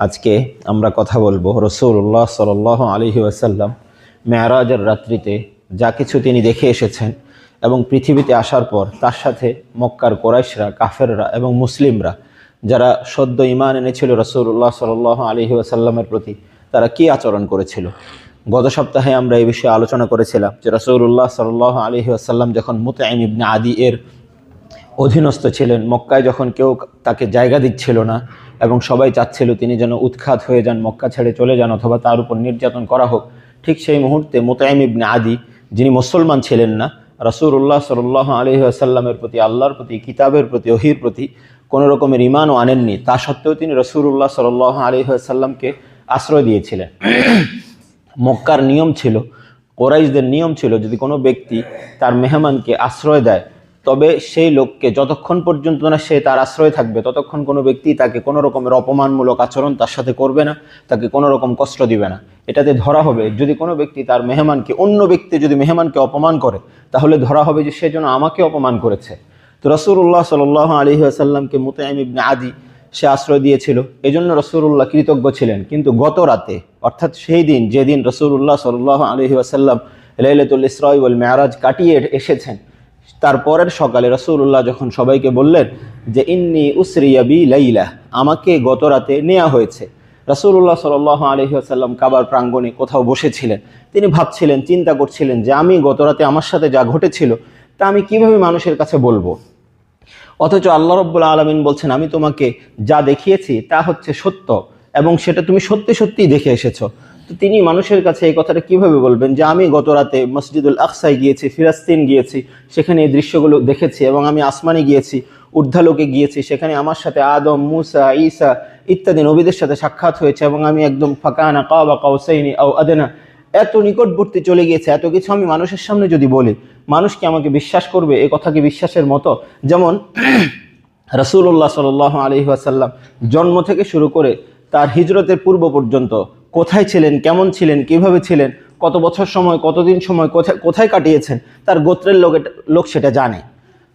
আজকে আমরা কথা বলব রসুল্লাহ সাল আলহি আসাল্লাম মেয়ারাজের রাত্রিতে যা কিছু তিনি দেখে এসেছেন এবং পৃথিবীতে আসার পর তার সাথে মক্কার কোরাইশরা, কাফেররা এবং মুসলিমরা যারা সদ্য ইমান এনেছিল রসুল্লাহ সাল আলহি আসাল্লামের প্রতি, তারা কি আচরণ করেছিল? গত সপ্তাহে আমরা এই বিষয়ে আলোচনা করেছিলাম যে রসুল্লাহ সাল আলহি আসাল্লাম যখন মুতাইম ইবনে আদি এর অধীনস্থ ছিলেন। মক্কায় যখন কেউ তাকে জায়গা দিচ্ছিল না এবং সবাই চাচ্ছিল তিনি যেন উৎখাত হয়ে যান, মক্কা ছেড়ে চলে যান অথবা তার উপর নির্যাতন করা হোক, ঠিক সেই মুহূর্তে মোতায়েম ইবনে আদি, যিনি মুসলমান ছিলেন না রসুল্লাহ সাল আলহি আসাল্লামের প্রতি, আল্লাহর প্রতি, কিতাবের প্রতি অহির প্রতি কোনো রকমের ইমানও আনেননি, তা সত্ত্বেও তিনি রসুল্লাহ সাল আলহি আসাল্লামকে আশ্রয় দিয়েছিলেন। মক্কার নিয়ম ছিল, কোরাইশদের নিয়ম ছিল যদি কোনো ব্যক্তি তার মেহমানকে আশ্রয় দেয় তবে সেই লোককে যতক্ষণ পর্যন্ত না সে তার আশ্রয় থাকবে, ততক্ষণ কোনো ব্যক্তি তাকে কোনো রকমের অপমানমূলক আচরণ তার সাথে করবে না, তাকে কোনো রকম কষ্ট দিবে না। এটাতে ধরা হবে, যদি কোনো ব্যক্তি তার মেহমানকে, অন্য ব্যক্তি যদি মেহমানকে অপমান করে, তাহলে ধরা হবে যে সে যেন আমাকে অপমান করেছে। তো রসুল্লাহ সাল আলী আসাল্লামকে মুতাইম আদি, সে আশ্রয় দিয়েছিল। এই জন্য রসুল্লাহ কৃতজ্ঞ ছিলেন। কিন্তু গত রাতে, অর্থাৎ সেই দিন, যেদিন রসুল্লাহ সাল আলহি আসাল্লাম লাইলাতুল ইসরাই ওয়াল মেয়ারাজ কাটিয়ে এসেছেন তারপরের সকালে রসুল্লাহ যখন সবাইকে বললেন যে, ইন্নি উসরিয়াবি লাইলা আমাকে গত রাতে নেওয়া হয়েছে। রসুল্লাহ সাল আলহি আসাল্লাম কাবার প্রাঙ্গণে কোথাও বসেছিলেন। তিনি ভাবছিলেন, চিন্তা করছিলেন যে, আমি গত রাতে আমার সাথে যা ঘটেছিল, তা আমি কীভাবে মানুষের কাছে বলব? অথচ আল্লাহ রব্বুল আলমিন বলছেন, আমি তোমাকে যা দেখিয়েছি, তা হচ্ছে সত্য এবং সেটা তুমি সত্যি সত্যিই দেখে এসেছ। তো তিনি মানুষের কাছে এই কথাটা কীভাবে বলবেন যে আমি গত রাতে মসজিদুল আকসায় গিয়েছি, ফিরাস্তিন গিয়েছি, সেখানে এই দৃশ্যগুলো দেখেছি এবং আমি আসমানে গিয়েছি, ঊর্ধ্বালোকে গিয়েছি, সেখানে আমার সাথে আদম, মুসা, ঈসা ইত্যাদি নবীদের সাথে সাক্ষাৎ হয়েছে এবং আমি একদম ফাঁকানা কাবা কাউসাইনি আও আদেনা। এত নিকটবর্তী চলে গিয়েছে, এত কিছু আমি মানুষের সামনে যদি বলি, মানুষ কি আমাকে বিশ্বাস করবে? এ কথা কি বিশ্বাসের মতো? যেমন রসুল্লাহ সাল আলহি আসাল্লাম জন্ম থেকে শুরু করে তার হিজরতের পূর্ব পর্যন্ত কোথায় ছিলেন, কেমন ছিলেন, কীভাবে ছিলেন, কত বছর সময়, কতদিন সময়, কোথায় কোথায় কাটিয়েছেন, তার গোত্রের লোক লোক সেটা জানে।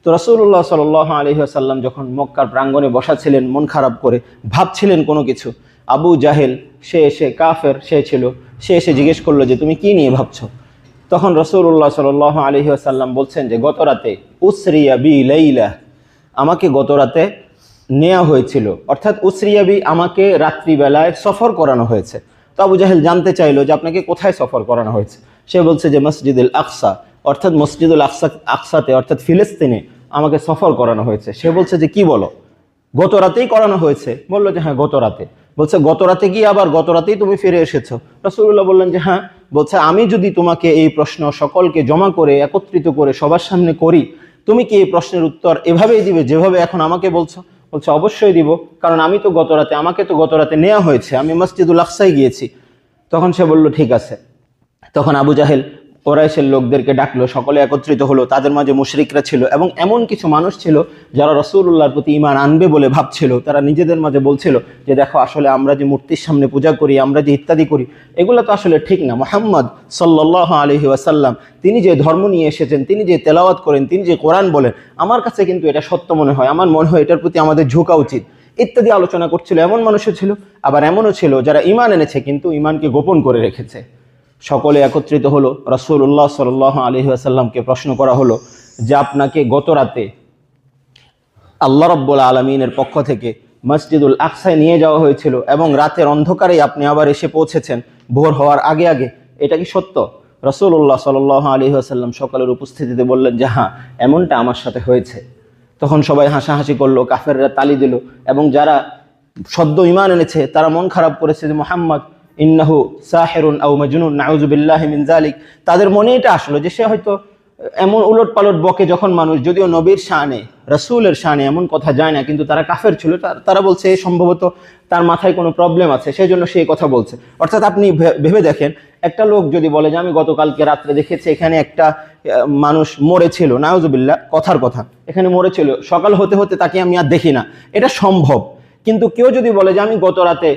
তো রসুল্লাহ সাল আলহি আসাল্লাম যখন মক্কার প্রাঙ্গণে বসা ছিলেন, মন খারাপ করে ভাবছিলেন কোনো কিছু, আবু জাহেল, সে এসে কাফের, সে ছিল, সে এসে জিজ্ঞেস করল যে, তুমি কি নিয়ে ভাবছ? তখন রসুল্লাহ সাল আলহি আসাল্লাম বলছেন যে, গত রাতে উসরিয়া বি লাইলা, আমাকে গত রাতে নেওয়া হয়েছিল। অর্থাৎ উসরিয়াবি আমাকে রাত্রিবেলায় সফর করানো হয়েছে। তো আবু জাহেল জানতে চাইলো যে আপনাকে কোথায় সফর করানো হয়েছে। সে বলছে যে মসজিদুল আকসা, অর্থাৎ মসজিদুল আকসা, আকসাতে, অর্থাৎ ফিলিস্তিনে আমাকে সফর করানো হয়েছে। সে বলছে যে কি বলো? গত রাতেই করানো হয়েছে। বলল যে হ্যাঁ গত রাতে। বলছে, গত রাতে গিয়ে আবার গত রাতেই তুমি ফিরে এসেছ। রসুল্লাহ বললেন যে হ্যাঁ। বলছে, আমি যদি তোমাকে এই প্রশ্ন সকলকে জমা করে, একত্রিত করে সবার সামনে করি, তুমি কি এই প্রশ্নের উত্তর এভাবেই দিবে যেভাবে এখন আমাকে বলছো? বলছে, অবশ্যই দিব, কারণ আমি তো গত রাতে, আমাকে তো গত রাতে নেওয়া হয়েছে। আমি মসজিদুল আকসাই গিয়েছি। তখন সে বলল, ঠিক আছে। তখন আবু জাহেল কোরাইশের লোকদেরকে ডাকলো, সকলে একত্রিত হলো, তাদের মাঝে মুশরিকরা ছিল এবং এমন কিছু মানুষ ছিল যারা রসুল্লাহর প্রতি ইমান আনবে বলে ভাবছিল। তারা নিজেদের মাঝে বলছিল যে, দেখো, আসলে আমরা যে মূর্তির সামনে পূজা করি, আমরা যে ইত্যাদি করি, এগুলো তো আসলে ঠিক না। মোহাম্মদ সাল্লাহ আলহি ওয়াসাল্লাম, তিনি যে ধর্ম নিয়ে এসেছেন, তিনি যে তেলাওয়াত করেন, তিনি যে কোরআন বলেন, আমার কাছে কিন্তু এটা সত্য মনে হয়। আমার মনে হয় এটার প্রতি আমাদের ঝোঁকা উচিত। ইত্যাদি আলোচনা করছিল, এমন মানুষও ছিল, আবার এমনও ছিল যারা ইমান এনেছে, কিন্তু ইমানকে গোপন করে রেখেছে। সকলে একত্রিত হলো। রসুল্লাহ সাল আলহি আসাল্লামকে প্রশ্ন করা হলো যে আপনাকে গত রাতে আল্লাহ রব্বুল আলমিনের পক্ষ থেকে মসজিদুল আকসায় নিয়ে যাওয়া হয়েছিল এবং রাতের অন্ধকারেই আপনি আবার এসে পৌঁছেছেন ভোর হওয়ার আগে আগে। এটা কি সত্য? রসুল্লাহ সাল আলী আসাল্লাম সকালের উপস্থিতিতে বললেন যে হ্যাঁ এমনটা আমার সাথে হয়েছে। তখন সবাই হাসাহাসি করল, কাফেররা তালি দিল এবং যারা সদ্য ইমান এনেছে, তারা মন খারাপ করেছে যে মোহাম্মদ ইন্নাহু সাহেরুন আউ মজনুন মিন জালিক তাদের মনে এটা আসলো যে সে হয়তো এমন উলট পালট বকে যখন মানুষ, যদিও নবীর শানে, রসুলের শানে এমন কথা যায় না, কিন্তু তারা কাফের ছিল তারা বলছে সম্ভবত তার মাথায় কোনো প্রবলেম আছে সেই জন্য সেই কথা বলছে। অর্থাৎ আপনি ভেবে দেখেন, একটা লোক যদি বলে যে আমি গতকালকে রাত্রে দেখেছি এখানে একটা মানুষ মরেছিল নাউজুবিল্লাহ কথার কথা, এখানে মরেছিল, সকাল হতে হতে তাকে আমি আর দেখি না, এটা সম্ভব। কিন্তু কেউ যদি বলে যে আমি গত রাতে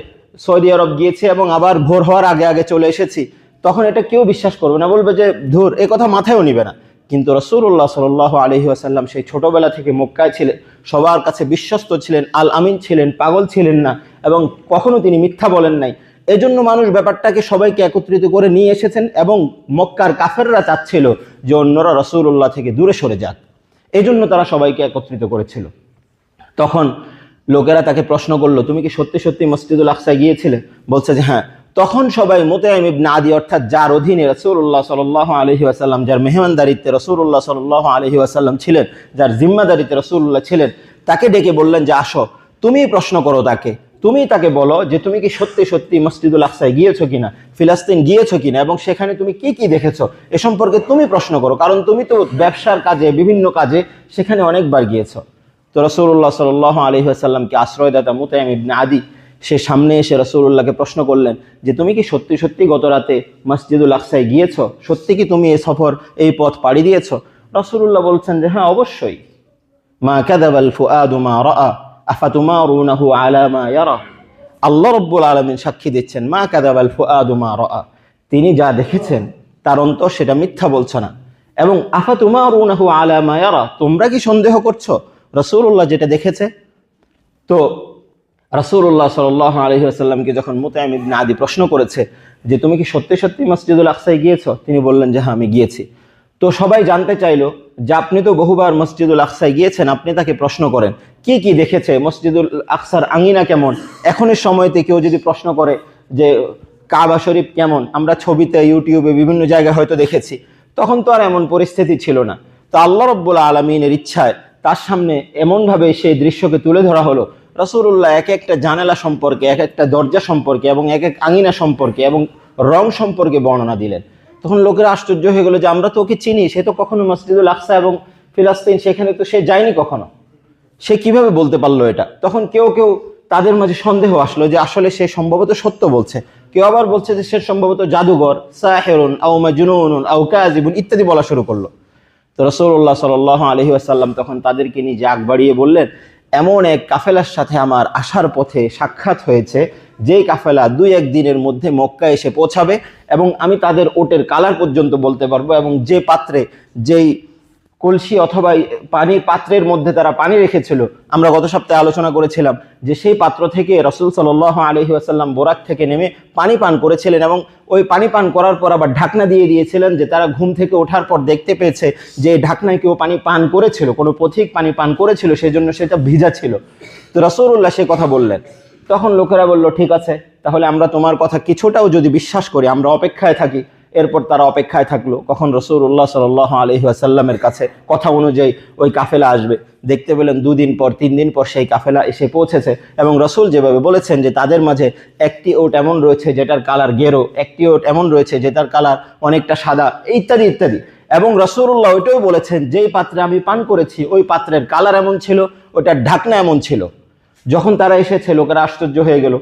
সৌদি আরব গিয়েছি এবং আবার ভোর হওয়ার আগে আগে চলে এসেছি, তখন এটা কেউ বিশ্বাস করবে না, বলবে যে ধুর, এ কথা মাথায়ও নিবে না। কিন্তু রসুল্লাহ সাল আলহি আসাল্লাম সেই ছোটবেলা থেকে মক্কায় ছিলেন, সবার কাছে বিশ্বস্ত ছিলেন, আল আমিন ছিলেন, পাগল ছিলেন না এবং কখনো তিনি মিথ্যা বলেন নাই। এজন্য মানুষ ব্যাপারটাকে সবাইকে একত্রিত করে নিয়ে এসেছেন এবং মক্কার কাফেররা চাচ্ছিল যে অন্যরা রসুল্লাহ থেকে দূরে সরে যাক। এই জন্য তারা সবাইকে একত্রিত করেছিল। তখন লোকেরা তাকে প্রশ্ন করল, তুমি কি সত্যি সত্যি মসজিদুল আকসায় গিয়েছিলে? বলছে যে হ্যাঁ। তখন সবাই মোতায়েম ইবনে আদি অর্থাৎ যার অধীনে রসুল্লাহ সাল আলহি আসাল্লাম যার মেহমানদারিত্বে রসুল্লাহ সাল আলহি আসাল্লাম ছিলেন, যার জিম্মাদারিত্বে রসুল্লাহ ছিলেন, তাকে ডেকে বললেন যে, আসো, তুমি প্রশ্ন করো তাকে। তুমি তাকে বলো যে, তুমি কি সত্যি সত্যি মসজিদুল আকসায় গিয়েছো কিনা, ফিলাস্তিন গিয়েছো কিনা, এবং সেখানে তুমি কি কি দেখেছ? এ সম্পর্কে তুমি প্রশ্ন করো, কারণ তুমি তো ব্যবসার কাজে, বিভিন্ন কাজে সেখানে অনেকবার গিয়েছো। তো রসুল্লাহ সাল আলহি আসাল্লামকে আশ্রয়দাতা মুতাইম ইবনে আদি। সে সামনে এসে রসুল্লাহকে প্রশ্ন করলেন যে, তুমি কি সত্যি সত্যি গত রাতে মসজিদুল আকসায় গিয়েছো? সত্যি কি তুমি এই সফর, এই পথ পাড়ি দিয়েছ? রসুল্লাহ বলছেন যে হ্যাঁ অবশ্যই। মা কাদাবাল ফুআদু মা রাআ, আফাতুমারুনাহু আলা মা ইয়ারা? আল্লাহ রব্বুল আলামিন সাক্ষী দিচ্ছেন, মা কাদাবাল ফুআদু মা রাআ। তিনি যা দেখেছেন, তার অন্তর সেটা মিথ্যা বলছে না। এবং আফাতুমারুনাহু আলা মা ইয়ারা, তোমরা কি সন্দেহ করছ? রসুল্লাহ যেটা দেখেছে, তো রাসূলুল্লাহ সাল্লাহ আলহি আসাল্লামকে যখন মোতায়েম ইবনে আদি প্রশ্ন করেছে যে, তুমি কি সত্যি সত্যি মসজিদুল আকসায় গিয়েছো? তিনি বললেন যে হ্যাঁ আমি গিয়েছি। তো সবাই জানতে চাইলো যে, আপনি তো বহুবার মসজিদুল আকসায় গিয়েছেন, আপনি তাকে প্রশ্ন করেন। কি কি দেখেছে? মসজিদুল আকসার আঙিনা কেমন? এখনের সময়তে কেউ যদি প্রশ্ন করে যে, কাবা শরীফ কেমন? আমরা ছবিতে, ইউটিউবে বিভিন্ন জায়গায় হয়তো দেখেছি। তখন তো আর এমন পরিস্থিতি ছিল না। তো আল্লাহ রব্বুল আলমিনের ইচ্ছায় তার সামনে এমনভাবে সেই দৃশ্যকে তুলে ধরা হলো। রসুল্লাহ এক একটা জানালা সম্পর্কে, এক একটা দরজা সম্পর্কে এবং এক এক আঙিনা সম্পর্কে এবং রং সম্পর্কে বর্ণনা দিলেন। তখন লোকেরা আশ্চর্য হয়ে গেলো যে, আমরা তো ওকে চিনি, সে তো কখনো মসজিদুল আকসা এবং ফিলাস্তিন, সেখানে তো সে যায়নি কখনো? সে কীভাবে বলতে পারল এটা? তখন কেউ কেউ তাদের মাঝে সন্দেহ আসলো যে, আসলে সে সম্ভবত সত্য বলছে। কেউ আবার বলছে যে, সে সম্ভবত জাদুঘর, সাহেরুন আউ মাজনুন আউ কাজিবুন ইত্যাদি বলা শুরু করল। তো রসুল্লাহ সাল আলহি আসাল্লাম তখন তাদেরকে নিয়ে জাগ বাড়িয়ে বললেন, এমন এক কাফেলার সাথে আমার আসার পথে সাক্ষাৎ হয়েছে, যেই কাফেলা দুই এক দিনের মধ্যে মক্কা এসে পৌঁছাবে এবং আমি তাদের ওটের কালার পর্যন্ত বলতে পারব এবং যে পাত্রে যেই কলসি অথবা পানির পাত্রের মধ্যে তারা পানি রেখেছিল। আমরা গত সপ্তাহে আলোচনা করেছিলাম যে সেই পাত্র থেকে রসুল সাল আলহি আসাল্লাম বোরাক থেকে নেমে পানি পান করেছিলেন এবং ওই পানি পান করার পর আবার ঢাকনা দিয়ে দিয়েছিলেন যে তারা ঘুম থেকে ওঠার পর দেখতে পেয়েছে যে ঢাকনায় কেউ পানি পান করেছিল, কোনো পথিক পানি পান করেছিল সেই জন্য সেটা ভিজা ছিল। তো রসুল্লাহ সে কথা বললেন। তখন লোকেরা বলল, ঠিক আছে, তাহলে আমরা তোমার কথা কিছুটাও যদি বিশ্বাস করি, আমরা অপেক্ষায় থাকি। এরপর তারা অপেক্ষায় থাকল। কখন রসুল্লাহ সাল আলহি আসাল্লামের কাছে কথা অনুযায়ী ওই কাফেলা আসবে। দেখতে পেলেন দুদিন পর, তিন দিন পর সেই কাফেলা এসে পৌঁছেছে এবং রসুল যেভাবে বলেছেন যে তাদের মাঝে একটি ওট এমন রয়েছে যেটার কালার গেরো, একটি ওট এমন রয়েছে যেটার কালার অনেকটা সাদা, ইত্যাদি ইত্যাদি। এবং রসুল্লাহ ওইটাও বলেছেন, যেই পাত্রে আমি পান করেছি, ওই পাত্রের কালার এমন ছিল, ওটার ঢাকনা এমন ছিল। যখন তারা এসেছে, লোকেরা আশ্চর্য হয়ে গেল।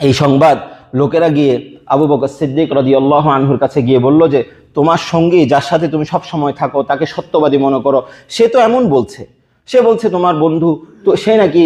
এই সংবাদ, লোকেরা গিয়ে আবু বকর সিদ্দিক রদি আল্লাহ আনহুর কাছে গিয়ে বলল যে, তোমার সঙ্গে যার সাথে তুমি সব সময় থাকো, তাকে সত্যবাদী মনে করো। সে তো এমন বলছে। সে বলছে, তোমার বন্ধু, তো সে নাকি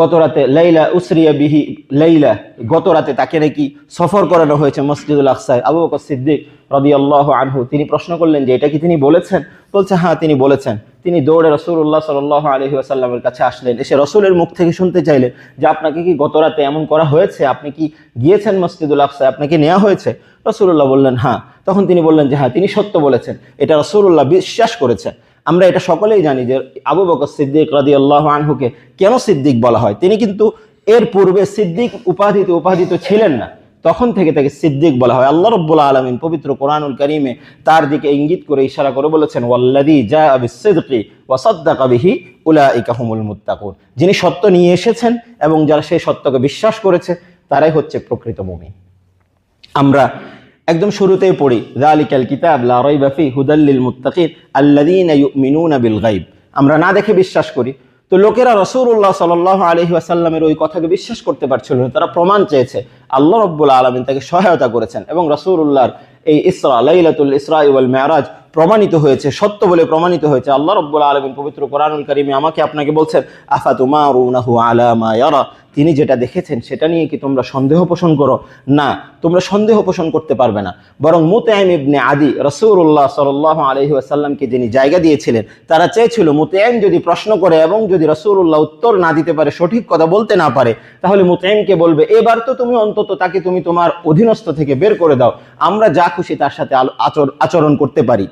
গত রাতে লাইলা উসরিয়া বিহি, লাইলা গত রাতে তাকে নাকি সফর করানো হয়েছে মসজিদুল আকসায়। আবু বকর সিদ্দিক রদি আল্লাহ আনহু, তিনি প্রশ্ন করলেন যে, এটা কি তিনি বলেছেন? বলছে হ্যাঁ তিনি বলেছেন। তিনি দৌড়ে রসুল্লাহ সাল আলহি আসাল্লামের কাছে আসলেন। এসে রসুলের মুখ থেকে শুনতে চাইলেন যে, আপনাকে কি গত রাতে এমন করা হয়েছে? আপনি কি গিয়েছেন মসজিদুল আকসায়? আপনাকে নেওয়া হয়েছে? রসুল্লাহ বললেন হ্যাঁ। তখন তিনি বললেন যে হ্যাঁ তিনি সত্য বলেছেন। এটা রসুল্লাহ বিশ্বাস করেছেন। আমরা এটা সকলেই জানি যে আবু বকর সিদ্দিক রাদি আল্লাহ আনহুকে কেন সিদ্দিক বলা হয়? তিনি কিন্তু এর পূর্বে সিদ্দিক উপাধিত উপাধিত ছিলেন না। তখন থেকে তাকে সিদ্দিক বলা হয়। আল্লাহ রব্বুল আলমিন পবিত্র কোরআনুল করিমে তার দিকে ইঙ্গিত করে ইশারা করে বলেছেন ওয়াল্লাদি জা আবিসিদ্কি ওয়াসাদ্দাকা বিহি উলাইকা হুমুল মুত্তাকুন। যিনি সত্য নিয়ে এসেছেন এবং যারা সেই সত্যকে বিশ্বাস করেছে, তারাই হচ্ছে প্রকৃত মুমিন। আমরা একদম শুরুতেই পড়ি জালিকাল কিতাব লারাই বাফি হুদাল্লিল মুত্তাকিন আল্লাদিন ইউমিনুনা বিল গায়ব। আমরা না দেখে বিশ্বাস করি। তো লোকেরা রসুল্লাহ সাল আলহি আসাল্লামের ওই কথাকে বিশ্বাস করতে পারছিল না, তারা প্রমাণ চেয়েছে। আল্লাহ রব্বুল আলমিন তাকে সহায়তা করেছেন এবং রসুল্লাহর এই ইসরা, লাইলাতুল ইসরা ওয়াল মেয়ারাজ প্রমাণিত হয়েছে, সত্য বলে প্রমাণিত হয়েছে। আল্লাহ রব্বুল আলমিন পবিত্র কোরআনুল কারিমে আমাকে আপনাকে বলছেন, আফাতুমারুনাহু আলা মা ইয়ারা? তিনি যেটা দেখেছেন, সেটা নিয়ে কি তোমরা সন্দেহ পোষণ করো? না, তোমরা সন্দেহ পোষণ করতে পারবে না। বরং মুতাইম ইবনে আদি রসুল্লাহ সাল্লাহ আলহি আসাল্লামকে যিনি জায়গা দিয়েছিলেন, তারা চেয়েছিল মুতাইম যদি প্রশ্ন করে এবং যদি রসুল্লাহ উত্তর না দিতে পারে, সঠিক কথা বলতে না পারে, তাহলে মুতাইমকে বলবে, এবার তো তুমি অন্তত তাকে তুমি তোমার অধীনস্থ থেকে বের করে দাও। আমরা যা খুশি তার সাথে আচরণ করতে পারি।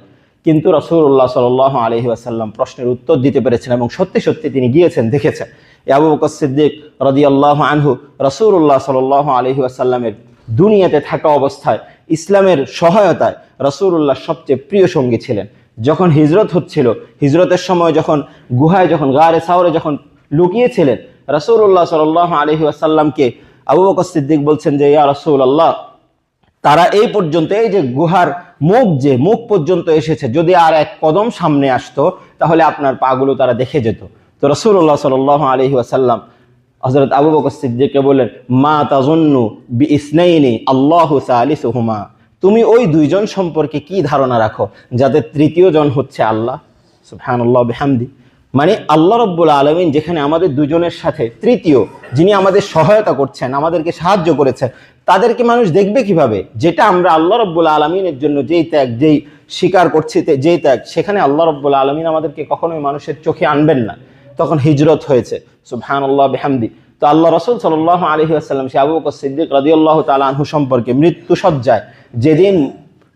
কিন্তু রসুল্লাহ সাল আলহি আসাল্লাম প্রশ্নের উত্তর দিতে পেরেছেন এবং সত্যি সত্যি তিনি গিয়েছেন, দেখেছেন। আবু বকর সিদ্দিক রদি আল্লাহ আনহু রসুল্লাহ সাল আলহি আসাল্লামের দুনিয়াতে থাকা অবস্থায় ইসলামের সহায়তায় রসুল্লাহ সবচেয়ে প্রিয় সঙ্গী ছিলেন। যখন হিজরত হচ্ছিল, হিজরতের সময় যখন গুহায়, যখন গারে সাওরে যখন লুকিয়েছিলেন রসুল্লাহ সাল আলহি আসাল্লামকে আবু বকর সিদ্দিক বলছেন যে, ইয়া রসুল আল্লাহ তারা এই পর্যন্ত এই যে গুহার মুখ যে মুখ পর্যন্ত এসেছে, যদি আর এক কদম সামনে আসতো, তাহলে আপনার পাগুলো তারা দেখে যেত। তো রসুল্লাহ সাল আলহি আসাল্লাম হজরত আবু বকর সিদ্দিককে বললেন, মা তাজন্নু বি ইসনাইনি আল্লাহ সালিসুহুমা। তুমি ওই দুইজন সম্পর্কে কি ধারণা রাখো যাতে তৃতীয় জন হচ্ছে আল্লাহ? সুবহানাল্লাহ, বিহামদি। মানে আল্লাহ রব্বুল আলমিন যেখানে আমাদের দুজনের সাথে, তৃতীয়, যিনি আমাদের সহায়তা করছেন, আমাদেরকে সাহায্য করেছেন, তাদেরকে মানুষ দেখবে কীভাবে? যেটা আমরা আল্লাহ রব্বুল আলমিনের জন্য যেই ত্যাগ, যেই স্বীকার করছি যেই ত্যাগ, সেখানে আল্লাহ রব্বুল আলমিন আমাদেরকে কখনোই মানুষের চোখে আনবেন না। তখন হিজরত হয়েছে। সুবহান আল্লাহ বেহামদি। তো আল্লাহ রসুল সাল্লাহ আলহি আসাল্লাম সে আবু বকর সিদ্দিক রাদিউল্লাহ তালা আনহু সম্পর্কে মৃত্যু সজ্জায় যেদিন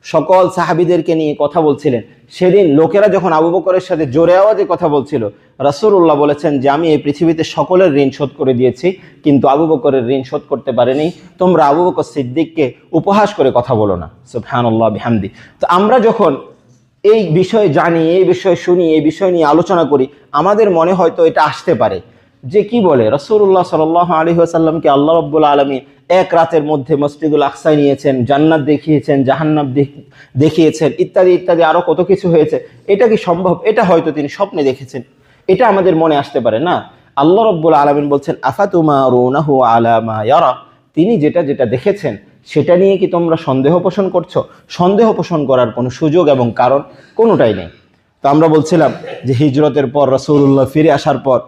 সকল সাহাবিদেরকে নিয়ে কথা বলছিলেন সেদিন লোকেরা যখন আবু বকরের সাথে জোরে আওয়াজে কথা বলছিল রাসুল্লাহ বলেছেন যে, আমি এই পৃথিবীতে সকলের ঋণ শোধ করে দিয়েছি, কিন্তু আবু বকরের ঋণ শোধ করতে পারেনি। তোমরা আবু বকর সিদ্দিককে উপহাস করে কথা বলো না। সুবহানাল্লাহ, বিহামদি। তো আমরা যখন এই বিষয়ে জানি, এই বিষয়ে শুনি, এই বিষয় নিয়ে আলোচনা করি, আমাদের মনে হয়তো এটা আসতে পারে। যে কি বলে? রসুল্লাহ সাল আলী আসাল্লামকে আল্লাহ রব্বুল আলমী এক রাতের মধ্যে মসজিদুল আকসায় নিয়েছেন, জান্নাত দেখিয়েছেন জাহান্নাব দেখিয়েছেন, ইত্যাদি ইত্যাদি আরও কত কিছু হয়েছে। এটা কি সম্ভব? এটা হয়তো তিনি স্বপ্নে দেখেছেন। এটা আমাদের মনে আসতে পারে, না? আল্লাহ রব্বুল আলমিন বলছেন আফাতুমা রুনাহু আলামা ইয়ারা? তিনি যেটা যেটা দেখেছেন, সেটা নিয়ে কি তোমরা সন্দেহ পোষণ করছ? সন্দেহ পোষণ করার কোনো সুযোগ এবং কারণ কোনোটাই নেই। তো আমরা বলছিলাম যে হিজরতের পর রসুল্লাহ ফিরে আসার পর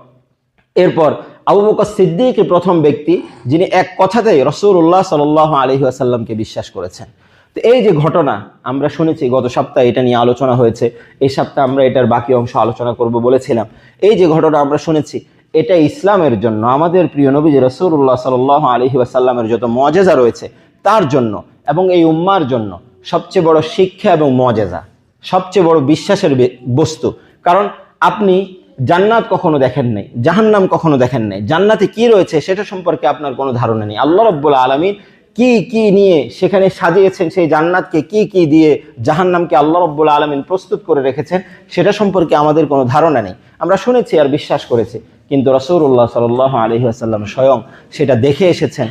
এরপর আবু বকর সিদ্দিক প্রথম ব্যক্তি, যিনি এক কথাতেই রসুল্লাহ সাল আলহি আসাল্লামকে বিশ্বাস করেছেন। তো এই যে ঘটনা আমরা শুনেছি, গত সপ্তাহে এটা নিয়ে আলোচনা হয়েছে, এই সপ্তাহে আমরা এটার বাকি অংশ আলোচনা করব বলেছিলাম। এই যে ঘটনা আমরা শুনেছি, এটা ইসলামের জন্য, আমাদের প্রিয় নবী যে রসুল্লাহ সাল আলহি আসাল্লামের যত মজেজা রয়েছে, তার জন্য এবং এই উম্মার জন্য সবচেয়ে বড় শিক্ষা এবং মজেজা, সবচেয়ে বড় বিশ্বাসের বস্তু। কারণ আপনি জান্নাত কখনো দেখেন নাই, জাহান্নাম কখনো দেখেন নাই। জান্নাতে কি রয়েছে সেটা সম্পর্কে আপনার কোনো ধারণা নেই। আল্লাহ রব্বুল আলমিন কি কি নিয়ে সেখানে সাজিয়েছেন সেই জান্নাতকে কি কি দিয়ে জাহান্নামকে আল্লাহ রব্বুল আলমিন প্রস্তুত করে রেখেছেন সেটা সম্পর্কে আমাদের কোনো ধারণা নেই। আমরা শুনেছি আর বিশ্বাস করেছি, কিন্তু রসৌরুল্লাহ সাল আলহি আসাল্লাম স্বয়ং সেটা দেখে এসেছেন।